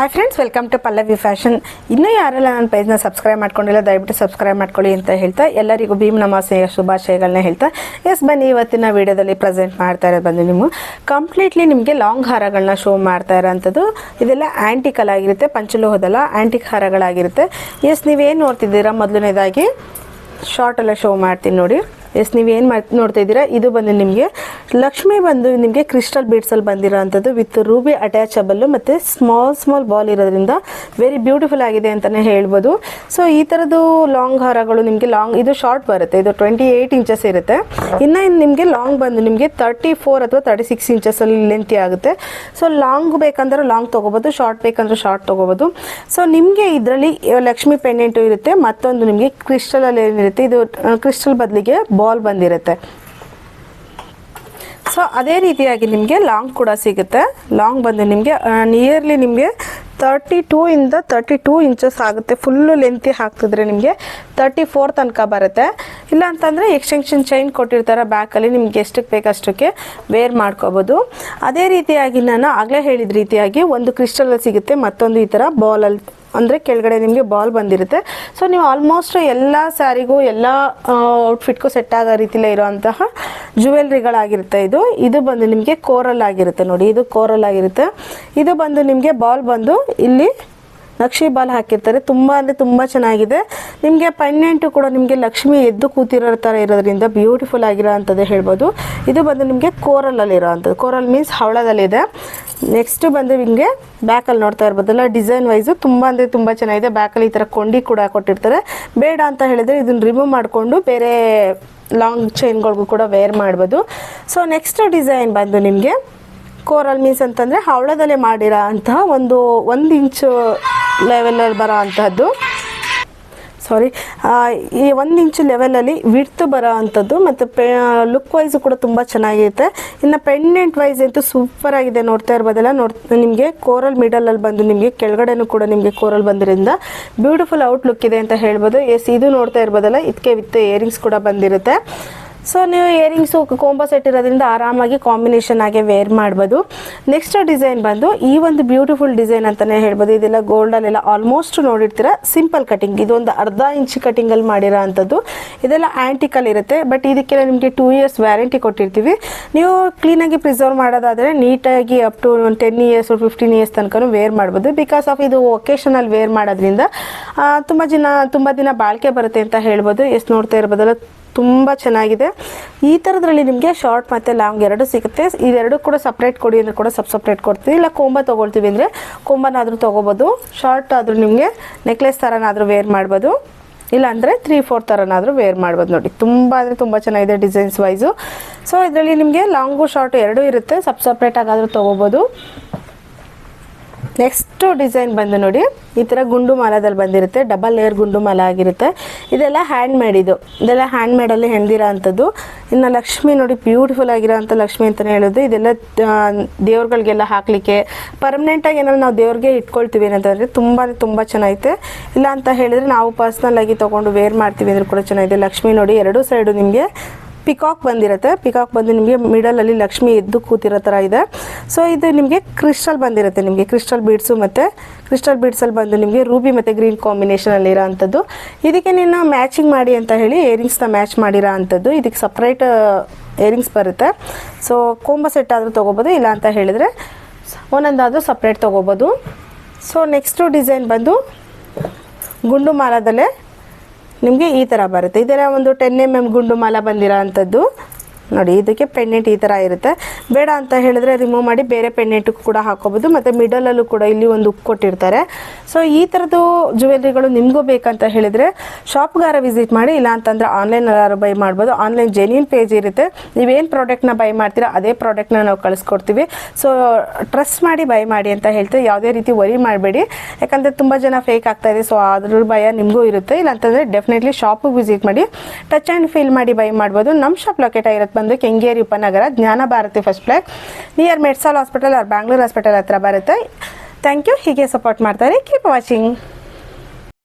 Hi friends welcome to Pallavi fashion ಇನ್ನೂ ಯಾರೆಲ್ಲ ನನ್ನ ಪೇಜ್ನ ಸಬ್ಸ್ಕ್ರೈಬ್ ಮಾಡ್ಕೊಂಡಿಲ್ಲ, ದಯವಿಟ್ಟು ಸಬ್ಸ್ಕ್ರೈಬ್ ಮಾಡ್ಕೊಳ್ಳಿ ಅಂತ ಹೇಳ್ತಾ, ಎಲ್ಲರಿಗೂ ಭೀಮ್ ನಮಾಸೆಯ ಶುಭಾಶಯಗಳನ್ನ ಹೇಳ್ತಾ. ಎಸ್ ಬನ್ನಿ ಇವತ್ತಿನ ವಿಡಿಯೋದಲ್ಲಿ ಪ್ರೆಸೆಂಟ್ ಮಾಡ್ತಾ ಇರೋದು ಬಂದು ನೀವು ಕಂಪ್ಲೀಟ್ಲಿ ನಿಮಗೆ ಲಾಂಗ್ ಹಾರಗಳನ್ನ ಶೋ ಮಾಡ್ತಾ ಇರೋಂಥದ್ದು. ಇದೆಲ್ಲ ಆ್ಯಂಟಿಕಲ್ ಆಗಿರುತ್ತೆ, ಪಂಚಲೋಹದಲ್ಲ ಆ್ಯಂಟಿಕ್ ಹಾರಗಳಾಗಿರುತ್ತೆ. ಎಸ್ ನೀವೇನು ನೋಡ್ತಿದ್ದೀರಾ? ಮೊದಲನೇದಾಗಿ ಶಾರ್ಟ್ ಎಲ್ಲ ಶೋ ಮಾಡ್ತೀನಿ ನೋಡಿ. ಎಸ್, ನೀವು ಏನು ಮಾಡಿ, ನೋಡ್ತಾ ಇದ್ದೀರಾ? ಇದು ಬಂದು ನಿಮಗೆ ಲಕ್ಷ್ಮಿ ಬಂದು ನಿಮಗೆ ಕ್ರಿಸ್ಟಲ್ ಬೀಡ್ಸಲ್ಲಿ ಬಂದಿರೋ ಅಂಥದ್ದು ವಿತ್ ರೂಬಿ ಅಟ್ಯಾಚಬಲ್ಲು ಮತ್ತು ಸ್ಮಾಲ್ ಸ್ಮಾಲ್ ಬಾಲ್ ಇರೋದ್ರಿಂದ ವೆರಿ ಬ್ಯೂಟಿಫುಲ್ ಆಗಿದೆ ಅಂತಲೇ ಹೇಳ್ಬೋದು. ಸೊ ಈ ಥರದ್ದು ಲಾಂಗ್ ಹಾರಗಳು ನಿಮಗೆ ಲಾಂಗ್ ಇದು ಶಾರ್ಟ್ ಬರುತ್ತೆ. ಇದು ಟ್ವೆಂಟಿ ಏಯ್ಟ್ ಇಂಚಸ್ ಇರುತ್ತೆ. ಇನ್ನು ನಿಮಗೆ ಲಾಂಗ್ ಬಂದು ನಿಮಗೆ ತರ್ಟಿ ಫೋರ್ ಅಥವಾ ತರ್ಟಿ ಸಿಕ್ಸ್ ಇಂಚಸಲ್ಲಿ ಲೆಂತಿ ಆಗುತ್ತೆ. ಸೊ ಲಾಂಗ್ ಬೇಕಂದ್ರೆ ಲಾಂಗ್ ತೊಗೋಬೋದು ಶಾರ್ಟ್ ಬೇಕಂದ್ರೆ ಶಾರ್ಟ್ ತೊಗೋಬೋದು. ಸೊ ನಿಮಗೆ ಇದರಲ್ಲಿ ಲಕ್ಷ್ಮಿ ಪೆಂಡೆಂಟು ಇರುತ್ತೆ. ಮತ್ತೊಂದು ನಿಮಗೆ ಕ್ರಿಸ್ಟಲಲ್ಲಿ ಏನಿರುತ್ತೆ, ಇದು ಕ್ರಿಸ್ಟಲ್ ಬದಲಿಗೆ ಬಾಲ್ ಬಂದಿರುತ್ತೆ. ಸೊ ಅದೇ ರೀತಿಯಾಗಿ ನಿಮಗೆ ಲಾಂಗ್ ಕೂಡ ಸಿಗುತ್ತೆ. ಲಾಂಗ್ ಬಂದು ನಿಮಗೆ ನಿಯರ್ಲಿ ನಿಮಗೆ ತರ್ಟಿ ಟೂ ಇಂದ ತರ್ಟಿ ಟೂ ಇಂಚಸ್ ಆಗುತ್ತೆ ಫುಲ್ಲು ಲೆಂತಿ ಹಾಕ್ತಿದ್ರೆ ನಿಮಗೆ ತರ್ಟಿ ಫೋರ್ ತನಕ ಬರುತ್ತೆ. ಇಲ್ಲ ಅಂತಂದರೆ ಎಕ್ಸ್ಟೆನ್ಷನ್ ಚೈನ್ ಕೊಟ್ಟಿರ್ತಾರೆ ಬ್ಯಾಕಲ್ಲಿ ನಿಮ್ಗೆ ಎಷ್ಟಕ್ಕೆ ಬೇಕಷ್ಟಕ್ಕೆ ವೇರ್ ಮಾಡ್ಕೋಬೋದು. ಅದೇ ರೀತಿಯಾಗಿ ನಾನು ಆಗಲೇ ಹೇಳಿದ ರೀತಿಯಾಗಿ ಒಂದು ಕ್ರಿಸ್ಟಲಲ್ಲಿ ಸಿಗುತ್ತೆ ಮತ್ತೊಂದು ಈ ಥರ ಬಾಲಲ್ಲಿ ಅಂದರೆ ಕೆಳಗಡೆ ನಿಮಗೆ ಬಾಲ್ ಬಂದಿರುತ್ತೆ. ಸೊ ನೀವು ಆಲ್ಮೋಸ್ಟ್ ಎಲ್ಲ ಸ್ಯಾರಿಗೂ ಎಲ್ಲ ಔಟ್ಫಿಟ್ಗೂ ಸೆಟ್ ಆಗೋ ರೀತಿಲೇ ಇರುವಂತಹ ಜುವೆಲ್ರಿಗಳಾಗಿರುತ್ತೆ ಇದು. ಇದು ಬಂದು ನಿಮಗೆ ಕೋರಲ್ ಆಗಿರುತ್ತೆ ನೋಡಿ. ಇದು ಕೋರಲ್ ಆಗಿರುತ್ತೆ. ಇದು ಬಂದು ನಿಮಗೆ ಬಾಲ್ ಬಂದು ಇಲ್ಲಿ ನಕ್ಷಿ ಬಾಲ್ ಹಾಕಿರ್ತಾರೆ. ತುಂಬ ಅಂದರೆ ತುಂಬ ಚೆನ್ನಾಗಿದೆ. ನಿಮಗೆ ಪೆಂಡೆಂಟು ಕೂಡ ನಿಮಗೆ ಲಕ್ಷ್ಮಿ ಎದ್ದು ಕೂತಿರೋ ಥರ ಇರೋದ್ರಿಂದ ಬ್ಯೂಟಿಫುಲ್ ಆಗಿರೋ ಅಂಥದ್ದು ಹೇಳ್ಬೋದು. ಇದು ಬಂದು ನಿಮಗೆ ಕೋರಲಲ್ಲಿ ಇರೋ ಅಂಥದ್ದು ಕೋರಲ್ ಮೀನ್ಸ್ ಹವಳದಲ್ಲಿದೆ. ನೆಕ್ಸ್ಟ್ ಬಂದು ನಿಮಗೆ ಬ್ಯಾಕಲ್ಲಿ ನೋಡ್ತಾ ಇರ್ಬೋದಲ್ಲ ಡಿಸೈನ್ ವೈಸು ತುಂಬ ಅಂದರೆ ತುಂಬ ಚೆನ್ನಾಗಿದೆ. ಬ್ಯಾಕಲ್ಲಿ ಈ ಥರ ಕೊಂಡಿ ಕೂಡ ಕೊಟ್ಟಿರ್ತಾರೆ. ಬೇಡ ಅಂತ ಹೇಳಿದರೆ ಇದನ್ನು ರಿಮೂವ್ ಮಾಡಿಕೊಂಡು ಬೇರೆ ಲಾಂಗ್ ಚೈನ್ಗಳಿಗೂ ಕೂಡ ವೇರ್ ಮಾಡ್ಬೋದು. ಸೊ ನೆಕ್ಸ್ಟ್ ಡಿಸೈನ್ ಬಂದು ನಿಮಗೆ ಕೋರಲ್ ಮೀನ್ಸ್ ಅಂತಂದರೆ ಹವಳದಲ್ಲೇ ಮಾಡಿರೋ ಅಂತಹ ಒಂದು ಒಂದು ಇಂಚು ಲೆವೆಲಲ್ಲಿ ಬರೋ ಅಂಥದ್ದು ಸಾರಿ ಈ ಒಂದು ಇಂಚು ಲೆವೆಲಲ್ಲಿ ವಿಡ್ತು ಬರೋ ಅಂಥದ್ದು ಮತ್ತು ಪೆ ಲುಕ್ ವೈಸು ಕೂಡ ತುಂಬ ಚೆನ್ನಾಗಿರುತ್ತೆ ಇನ್ನು ಪೆಂಡೆಂಟ್ ವೈಸ್ ಅಂತೂ ಸೂಪರ್ ಆಗಿದೆ ನೋಡ್ತಾ ಇರ್ಬೋದಲ್ಲ. ನೋಡ್, ನಿಮಗೆ ಕೋರಲ್ ಮಿಡಲಲ್ಲಿ ಬಂದು ನಿಮಗೆ ಕೆಳಗಡೆನೂ ಕೂಡ ನಿಮಗೆ ಕೋರಲ್ ಬಂದಿರೋದ್ರಿಂದ ಬ್ಯೂಟಿಫುಲ್ ಔಟ್ಲುಕ್ ಇದೆ ಅಂತ ಹೇಳ್ಬೋದು. ಎಸ್ ಇದು ನೋಡ್ತಾ ಇರ್ಬೋದಲ್ಲ. ಇದಕ್ಕೆ ವಿತ್ ಇಯರಿಂಗ್ಸ್ ಕೂಡ ಬಂದಿರುತ್ತೆ. ಸೊ ನೀವು ಇಯರಿಂಗ್ಸು ಕೋಂಬೋ ಸೆಟ್ ಇರೋದ್ರಿಂದ ಆರಾಮಾಗಿ ಕಾಂಬಿನೇಷನ್ ಆಗಿ ವೇರ್ ಮಾಡ್ಬೋದು. ನೆಕ್ಸ್ಟ್ ಡಿಸೈನ್ ಬಂದು ಈ ಒಂದು ಬ್ಯೂಟಿಫುಲ್ ಡಿಸೈನ್ ಅಂತಲೇ ಹೇಳ್ಬೋದು. ಇದೆಲ್ಲ ಗೋಲ್ಡಲ್ಲೆಲ್ಲ ಆಲ್ಮೋಸ್ಟ್ ನೋಡಿರ್ತೀರ? ಸಿಂಪಲ್ ಕಟಿಂಗ್ ಇದೊಂದು ಅರ್ಧ ಇಂಚ್ ಕಟಿಂಗಲ್ಲಿ ಮಾಡಿರೋ ಅಂಥದ್ದು ಇದೆಲ್ಲ ಆ್ಯಂಟಿಕಲ್ ಇರುತ್ತೆ. ಬಟ್ ಇದಕ್ಕೆಲ್ಲ ನಿಮಗೆ ಟೂ ಇಯರ್ಸ್ ವ್ಯಾರಂಟಿ ಕೊಟ್ಟಿರ್ತೀವಿ. ನೀವು ಕ್ಲೀನಾಗಿ ಪ್ರಿಸರ್ವ್ ಮಾಡೋದಾದರೆ ನೀಟಾಗಿ up to ten years fifteen years ತನಕ ವೇರ್ ಮಾಡ್ಬೋದು. ಬಿಕಾಸ್ ಆಫ್ ಇದು ಒಕೇಶನಲ್ಲಿ ವೇರ್ ಮಾಡೋದ್ರಿಂದ ತುಂಬ ದಿನ ತುಂಬ ದಿನ ಬಾಳಿಕೆ ಬರುತ್ತೆ ಅಂತ ಹೇಳ್ಬೋದು. ಎಷ್ಟು ನೋಡ್ತಾ ಇರ್ಬೋದಲ್ಲ. ತುಂಬ ಚೆನ್ನಾಗಿದೆ. ಈ ಥರದ್ರಲ್ಲಿ ನಿಮಗೆ ಶಾರ್ಟ್ ಮತ್ತು ಲಾಂಗ್ ಎರಡು ಸಿಗುತ್ತೆ. ಇದೆರಡು ಕೂಡ ಸಪ್ರೇಟ್ ಕೊಡಿ ಅಂದರೆ ಕೂಡ ಸಬ್ ಸಪ್ರೇಟ್ ಕೊಡ್ತೀವಿ. ಇಲ್ಲ ಕೊಂಬ ತೊಗೊಳ್ತೀವಿ ಅಂದರೆ ಕೊಂಬನಾದರೂ ತೊಗೋಬೋದು. ಶಾರ್ಟ್ ಆದರೂ ನಿಮಗೆ ನೆಕ್ಲೆಸ್ ಥರನಾದರೂ ವೇರ್ ಮಾಡ್ಬೋದು. ಇಲ್ಲ ಅಂದರೆ ತ್ರೀ ಫೋರ್ ಥರನಾದರೂ ವೇರ್ ಮಾಡ್ಬೋದು ನೋಡಿ. ತುಂಬ ಅಂದರೆ ತುಂಬ ಚೆನ್ನಾಗಿದೆ ಡಿಸೈನ್ಸ್ ವೈಸು ಸೊ ಇದರಲ್ಲಿ ನಿಮಗೆ ಲಾಂಗು ಶಾರ್ಟು ಎರಡೂ ಇರುತ್ತೆ. ಸಬ್ ಸಪ್ರೇಟಾಗಾದರೂ ತೊಗೋಬೋದು. ನೆಕ್ಸ್ಟು ಡಿಸೈನ್ ಬಂದು ನೋಡಿ, ಈ ಥರ ಗುಂಡು ಮಾಲದಲ್ಲಿ ಬಂದಿರುತ್ತೆ ಡಬಲ್ ಲೇಯರ್ ಗುಂಡು ಮಾಲ ಆಗಿರುತ್ತೆ. ಇದೆಲ್ಲ ಹ್ಯಾಂಡ್ ಇದು. ಇದೆಲ್ಲ ಹ್ಯಾಂಡ್ ಮೇಡಲ್ಲಿ ಹೆಣ್ದಿರೋ ಅಂಥದ್ದು ಇನ್ನು ಲಕ್ಷ್ಮಿ ನೋಡಿ ಬ್ಯೂಟಿಫುಲ್ ಆಗಿರೋ ಅಂಥ ಲಕ್ಷ್ಮಿ ಅಂತಲೇ ಹೇಳೋದು. ಇದೆಲ್ಲ ದೇವ್ರುಗಳಿಗೆಲ್ಲ ಹಾಕಲಿಕ್ಕೆ ಪರ್ಮನೆಂಟಾಗಿ ಏನಾದ್ರು ನಾವು ದೇವ್ರಿಗೆ ಇಟ್ಕೊಳ್ತೀವಿ ಏನಂತಂದರೆ ತುಂಬ ತುಂಬ ಚೆನ್ನಾಗಿದೆ ಇಲ್ಲ ಅಂತ ಹೇಳಿದರೆ ನಾವು ಪರ್ಸ್ನಲ್ ಆಗಿ ತೊಗೊಂಡು ವೇರ್ ಮಾಡ್ತೀವಿ ಅಂದ್ರೆ ಕೂಡ ಚೆನ್ನಾಗಿದೆ. ಲಕ್ಷ್ಮಿ ನೋಡಿ, ಎರಡೂ ಸೈಡು ನಿಮಗೆ ಪಿಕಾಕ್ ಬಂದಿರುತ್ತೆ. ಪಿಕಾಕ್ ಬಂದು ನಿಮಗೆ ಮಿಡಲಲ್ಲಿ ಲಕ್ಷ್ಮಿ ಎದ್ದು ಕೂತಿರೋ ಥರ ಇದೆ. ಸೊ ಇದು ನಿಮಗೆ ಕ್ರಿಸ್ಟಲ್ ಬಂದಿರುತ್ತೆ ನಿಮಗೆ. ಕ್ರಿಸ್ಟಲ್ ಬೀಡ್ಸು ಮತ್ತು ಕ್ರಿಸ್ಟಲ್ ಬೀಡ್ಸಲ್ಲಿ ಬಂದು ನಿಮಗೆ ರೂಬಿ ಮತ್ತು ಗ್ರೀನ್ ಕಾಂಬಿನೇಷನಲ್ಲಿ ಇರೋ ಅಂಥದ್ದು ಇದಕ್ಕೆ ನೀನು ಮ್ಯಾಚಿಂಗ್ ಮಾಡಿ ಅಂತ ಹೇಳಿ ಏರಿಂಗ್ಸ್ನ ಮ್ಯಾಚ್ ಮಾಡಿರೋ ಅಂಥದ್ದು. ಇದಕ್ಕೆ ಸಪ್ರೇಟ್ ಏರಿಂಗ್ಸ್ ಬರುತ್ತೆ. ಸೊ ಕೊಂಬ ಸೆಟ್ ಆದರೂ ತೊಗೋಬೋದು. ಇಲ್ಲ ಅಂತ ಹೇಳಿದರೆ ಒಂದೊಂದಾದರೂ ಸಪ್ರೇಟ್ ತೊಗೋಬೋದು. ಸೊ ನೆಕ್ಸ್ಟು ಡಿಸೈನ್ ಬಂದು ಗುಂಡು ಮಾಲದಲ್ಲೇ ನಿಮಗೆ ಈ ಥರ ಬರುತ್ತೆ. ಇದರ ಒಂದು ಟೆನ್ ಎಂ ಎಂ ಗುಂಡು ಮಾಲ ಬಂದಿರೋ ಅಂಥದ್ದು. ನೋಡಿ, ಇದಕ್ಕೆ ಪೆಂಡೆಂಟ್ ಈ ಥರ ಇರುತ್ತೆ. ಬೇಡ ಅಂತ ಹೇಳಿದ್ರೆ ರಿಮೂವ್ ಮಾಡಿ ಬೇರೆ ಪೆಂಡೆಂಟ್ ಕೂಡ ಹಾಕೋಬೋದು ಮತ್ತು ಮಿಡಲಲ್ಲೂ ಕೂಡ ಇಲ್ಲಿ ಒಂದು ಉಕ್ ಕೊಟ್ಟಿರ್ತಾರೆ. ಸೊ ಈ ಥರದ್ದು ಜ್ಯುವೆಲ್ರಿಗಳು ನಿಮಗೂ ಬೇಕಂತ ಹೇಳಿದರೆ ಶಾಪ್ಗಾರ ವಿಸಿಟ್ ಮಾಡಿ, ಇಲ್ಲ ಅಂತಂದರೆ ಆನ್ಲೈನ್ ಬೈ ಮಾಡ್ಬೋದು. ಆನ್ಲೈನ್ ಜೆನ್ಯೂನ್ ಪೇಜ್ ಇರುತ್ತೆ. ನೀವೇನು ಪ್ರಾಡಕ್ಟ್ನ ಬೈ ಮಾಡ್ತೀರಾ, ಅದೇ ಪ್ರಾಡಕ್ಟ್ನ ನಾವು ಕಳಿಸ್ಕೊಡ್ತೀವಿ. ಸೊ ಟ್ರಸ್ಟ್ ಮಾಡಿ ಬೈ ಮಾಡಿ ಅಂತ ಹೇಳ್ತೀವಿ. ಯಾವುದೇ ರೀತಿ ವರಿ ಮಾಡಬೇಡಿ. ಯಾಕಂದರೆ ತುಂಬ ಜನ ಫೇಕ್ ಆಗ್ತಾ ಇದೆ. ಸೊ ಅದ್ರ ಭಯ ನಿಮಗೂ ಇರುತ್ತೆ. ಇಲ್ಲ ಅಂತಂದರೆ ಡೆಫಿನೆಟ್ಲಿ ಶಾಪಿಗೆ ವಿಸಿಟ್ ಮಾಡಿ ಟಚ್ ಆ್ಯಂಡ್ ಫೀಲ್ ಮಾಡಿ ಬೈ ಮಾಡ್ಬೋದು. ನಮ್ಮ ಶಾಪ್ ಲೊಕೇಟ್ ಆಗಿರೋದು ಬಂದು Kengeri Upanagara, Jnana Bharathi first flag near Medsol hospital or Bangalore hospital ಹತ್ರ ಬರುತ್ತೆ. ಥ್ಯಾಂಕ್ ಯು ಹೀಗೆ ಸಪೋರ್ಟ್ ಮಾಡ್ತಾರೆ. Keep watching